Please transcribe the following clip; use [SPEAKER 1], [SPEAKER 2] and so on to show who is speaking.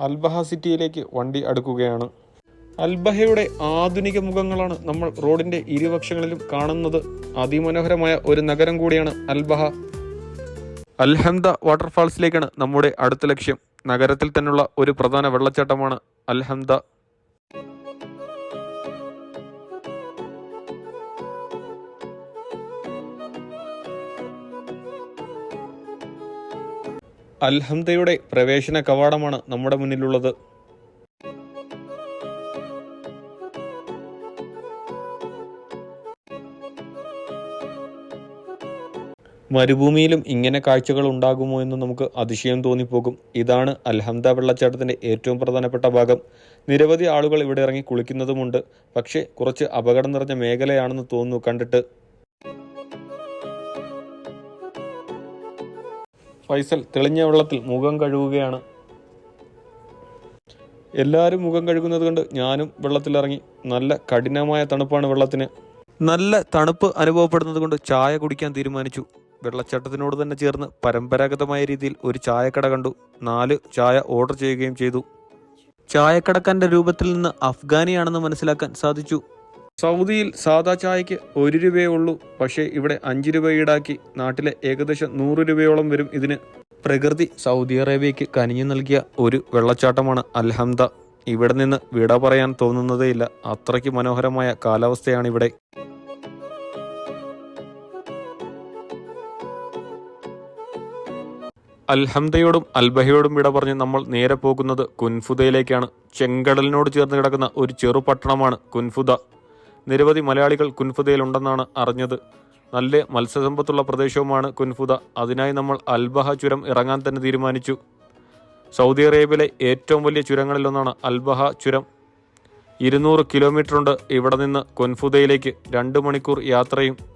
[SPEAKER 1] Al Baha സിറ്റിയിലേക്ക് വണ്ടി അടുക്കുകയാണ്. അൽബഹയുടെ ആധുനിക മുഖങ്ങളാണ് നമ്മൾ റോഡിന്റെ ഇരുപക്ഷങ്ങളിലും കാണുന്നത്. അതിമനോഹരമായ ഒരു നഗരം കൂടിയാണ് അൽബഹ. അൽഹംദ വാട്ടർഫാൾസിലേക്കാണ് നമ്മുടെ അടുത്ത ലക്ഷ്യം. നഗരത്തിൽ തന്നെയുള്ള ഒരു പ്രധാന വെള്ളച്ചാട്ടമാണ് അൽഹംദ അൽഹംദയുടെ പ്രവേശന കവാടമാണ് നമ്മുടെ മുന്നിലുള്ളത്. മരുഭൂമിയിലും ഇങ്ങനെ കാഴ്ചകൾ ഉണ്ടാകുമോ എന്ന് നമുക്ക് അതിശയം തോന്നിപ്പോകും. ഇതാണ് അൽഹംദ വെള്ളച്ചാട്ടത്തിന്റെ ഏറ്റവും പ്രധാനപ്പെട്ട ഭാഗം. നിരവധി ആളുകൾ ഇവിടെ ഇറങ്ങി കുളിക്കുന്നതുമുണ്ട്. പക്ഷേ കുറച്ച് അപകടം നിറഞ്ഞ മേഖലയാണെന്ന് തോന്നുന്നു കണ്ടിട്ട്. ഫൈസൽ തെളിഞ്ഞ വെള്ളത്തിൽ മുഖം കഴുകുകയാണ്. എല്ലാവരും മുഖം കഴുകുന്നത് കൊണ്ട് ഞാനും വെള്ളത്തിലിറങ്ങി. നല്ല കഠിനമായ തണുപ്പാണ് വെള്ളത്തിന്. നല്ല തണുപ്പ് അനുഭവപ്പെടുന്നത് കൊണ്ട് ചായ കുടിക്കാൻ തീരുമാനിച്ചു. വെള്ളച്ചാട്ടത്തിനോട് തന്നെ ചേർന്ന് പരമ്പരാഗതമായ രീതിയിൽ ഒരു ചായക്കട കണ്ടു. നാല് ചായ ഓർഡർ ചെയ്യുകയും ചെയ്തു. ചായക്കടക്കാരന്റെ രൂപത്തിൽ നിന്ന് അഫ്ഗാനിയാണെന്ന് മനസ്സിലാക്കാൻ സാധിച്ചു. സൗദിയിൽ സാദാ ചായക്ക് ഒരു രൂപയേ ഉള്ളൂ പക്ഷേ ഇവിടെ അഞ്ച് രൂപ ഈടാക്കി നാട്ടിലെ ഏകദേശം നൂറ് രൂപയോളം വരും ഇതിന്. പ്രകൃതി സൗദി അറേബ്യയ്ക്ക് കനിഞ്ഞു നൽകിയ ഒരു വെള്ളച്ചാട്ടമാണ് അൽഹംദ. ഇവിടെ നിന്ന് വിട പറയാൻ തോന്നുന്നതേയില്ല. അത്രയ്ക്ക് മനോഹരമായ കാലാവസ്ഥയാണ് ഇവിടെ. അൽഹംദയോടും അൽബഹയോടും വിട പറഞ്ഞ് നമ്മൾ നേരെ പോകുന്നത് കുൻഫുദയിലേക്കാണ്. ചെങ്കടലിനോട് ചേർന്ന് കിടക്കുന്ന ഒരു ചെറുപട്ടണമാണ് കുൻഫുദ. നിരവധി മലയാളികൾ കുൻഫുദയിലുണ്ടെന്നാണ് അറിഞ്ഞത്. നല്ല മത്സ്യസമ്പത്തുള്ള പ്രദേശവുമാണ് കുൻഫുദ. അതിനായി നമ്മൾ അൽബഹ ചുരം ഇറങ്ങാൻ തന്നെ തീരുമാനിച്ചു. സൗദി അറേബ്യയിലെ ഏറ്റവും വലിയ ചുരങ്ങളിലൊന്നാണ് അൽബഹ ചുരം. ഇരുന്നൂറ് കിലോമീറ്റർ ഉണ്ട് ഇവിടെ നിന്ന് കൊൻഫുദയിലേക്ക്. രണ്ട് മണിക്കൂർ യാത്രയും